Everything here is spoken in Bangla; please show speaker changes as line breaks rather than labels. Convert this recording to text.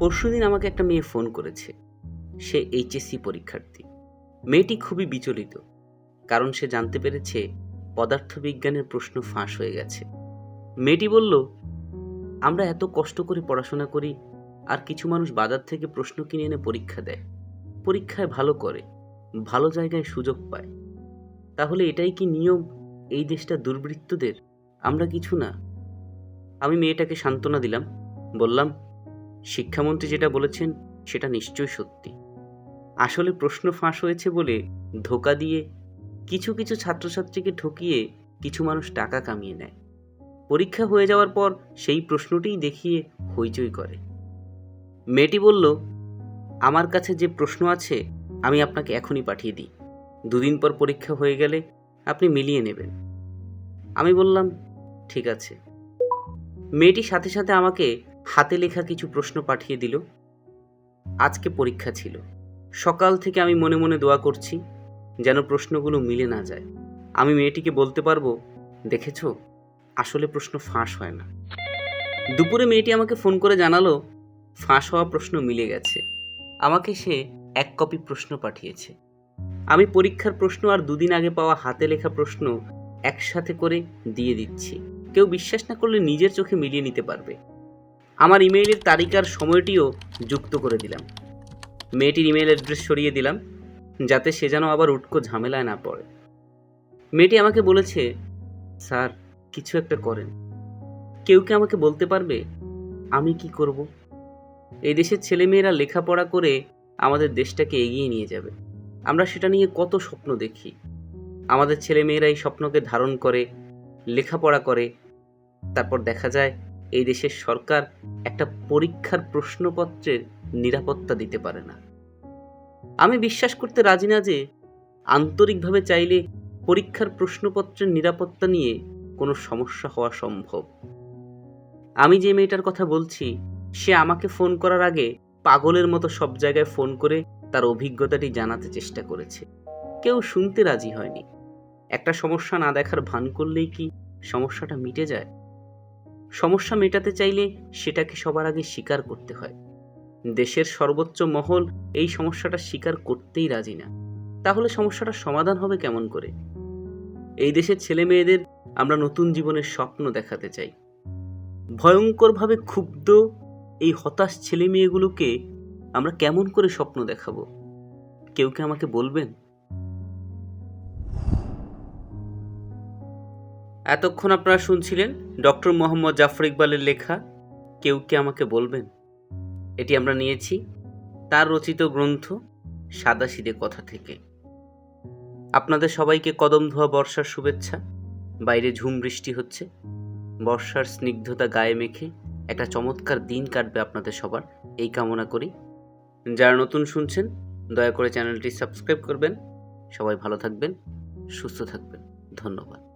পরশুদিন আমাকে একটা মেয়ে ফোন করেছে। সে এইচএসসি পরীক্ষার্থী। মেয়েটি খুবই বিচলিত, কারণ সে জানতে পেরেছে পদার্থবিজ্ঞানের প্রশ্ন ফাঁস হয়ে গেছে। মেয়েটি বলল, আমরা এত কষ্ট করে পড়াশোনা করি, আর কিছু মানুষ বাজার থেকে প্রশ্ন কিনে এনে পরীক্ষা দেয়। পরীক্ষায় ভালো করে, ভালো জায়গায় সুযোগ পায়। তাহলে এটাই কি নিয়ম? এই দেশটা দুর্বৃত্তদের, আমরা কিছু না আমি মেয়েটাকে সান্ত্বনা দিলাম, বললাম শিক্ষামন্ত্রী যেটা বলেছেন, সেটা নিশ্চয়ই সত্যি। আসলে প্রশ্ন ফাঁস হয়েছে বলে ধোকা দিয়ে কিছু কিছু ছাত্রছাত্রীকে ঠকিয়ে কিছু মানুষ টাকা কামিয়ে নেয়। পরীক্ষা হয়ে যাওয়ার পর সেই প্রশ্নটিই দেখিয়ে হইচই করে। মেয়েটি বলল, আমার কাছে যে প্রশ্ন আছে, আমি আপনাকে এখনই পাঠিয়ে দিই। দুদিন পর পরীক্ষা হয়ে গেলে আপনি মিলিয়ে নেবেন। আমি বললাম, ঠিক আছে। মেয়েটি সাথে সাথে আমাকে হাতে লেখা কিছু প্রশ্ন পাঠিয়ে দিল। আজকে পরীক্ষা ছিল। সকাল থেকে আমি মনে মনে দোয়া করছি যেন প্রশ্নগুলো মিলে না যায়। আমি মেয়েটিকে বলতে পারব, দেখেছ? আসলে প্রশ্ন ফাঁস হয় না। দুপুরে মেয়েটি আমাকে ফোন করে জানালো, ফাঁস হওয়া প্রশ্ন মিলে গেছে। আমাকে সে এক কপি প্রশ্ন পাঠিয়েছে। আমি পরীক্ষার প্রশ্ন আর দুদিন আগে পাওয়া হাতে লেখা প্রশ্ন একসাথে করে দিয়ে দিচ্ছি। কেউ বিশ্বাস না করলে নিজের চোখে মিলিয়ে নিতে পারবে। আমার ইমেইলের তারিখার সময়টিও যুক্ত করে দিলাম। মেয়েটির ইমেল অ্যাড্রেস সরিয়ে দিলাম, যাতে সে যেন আবার উটকো ঝামেলায় না পড়ে। মেয়েটি আমাকে বলেছে, স্যার, কিছু একটা করেন। কেউ কি আমাকে বলতে পারবে? আমি কি করব? এই দেশের ছেলেমেয়েরা লেখাপড়া করে আমাদের দেশটাকে এগিয়ে নিয়ে যাবে। আমরা সেটা নিয়ে কত স্বপ্ন দেখি। আমাদের ছেলেমেয়েরা এই স্বপ্নকে ধারণ করে, লেখাপড়া করে, তারপর দেখা যায় এই দেশের সরকার একটা পরীক্ষার প্রশ্নপত্রের নিরাপত্তা দিতে পারে না। আমি বিশ্বাস করতে রাজি না যে আন্তরিকভাবে চাইলে পরীক্ষার প্রশ্নপত্রের নিরাপত্তা নিয়ে কোনো সমস্যা হওয়া সম্ভব। আমি যে মেয়েটার কথা বলছি, সে আমাকে ফোন করার আগে পাগলের মতো সব জায়গায় ফোন করে তার অভিজ্ঞতাটি জানাতে চেষ্টা করেছে। কেউ শুনতে রাজি হয়নি। একটা সমস্যা না দেখার ভান করলেই কি সমস্যাটা মিটে যায়? সমস্যা মেটাতে চাইলে সেটাকে সবার আগে স্বীকার করতে হয়। দেশের সর্বোচ্চ মহল এই সমস্যাটা স্বীকার করতেই রাজি না। তাহলে সমস্যাটার সমাধান হবে কেমন করে? এই দেশের ছেলে মেয়েদের আমরা নতুন জীবনের স্বপ্ন দেখাতে চাই। ভয়ঙ্করভাবে ক্ষুব্ধ এই হতাশ ছেলে মেয়েগুলোকে আমরা কেমন করে স্বপ্ন দেখাবো? কেউ কি আমাকে বলবেন? এতক্ষণ আপনারা শুনছিলেন ডক্টর মোহাম্মদ জাফর ইকবালের লেখা, কেউ কি আমাকে বলবেন? এটি আমরা নিয়েছি তার রচিত গ্রন্থ সাদাসিদে কথা থেকে। আপনাদের সবাইকে কদম ধোয়া বর্ষার শুভেচ্ছা। বাইরে ঝুম বৃষ্টি হচ্ছে। বর্ষার স্নিগ্ধতা গায়ে মেখে একটা চমৎকার দিন কাটবে আপনাদের সবার। এই কামনা করি। যারা নতুন শুনছেন, দয়া করে চ্যানেলটি সাবস্ক্রাইব করবেন। সবাই ভালো থাকবেন, সুস্থ থাকবেন। ধন্যবাদ।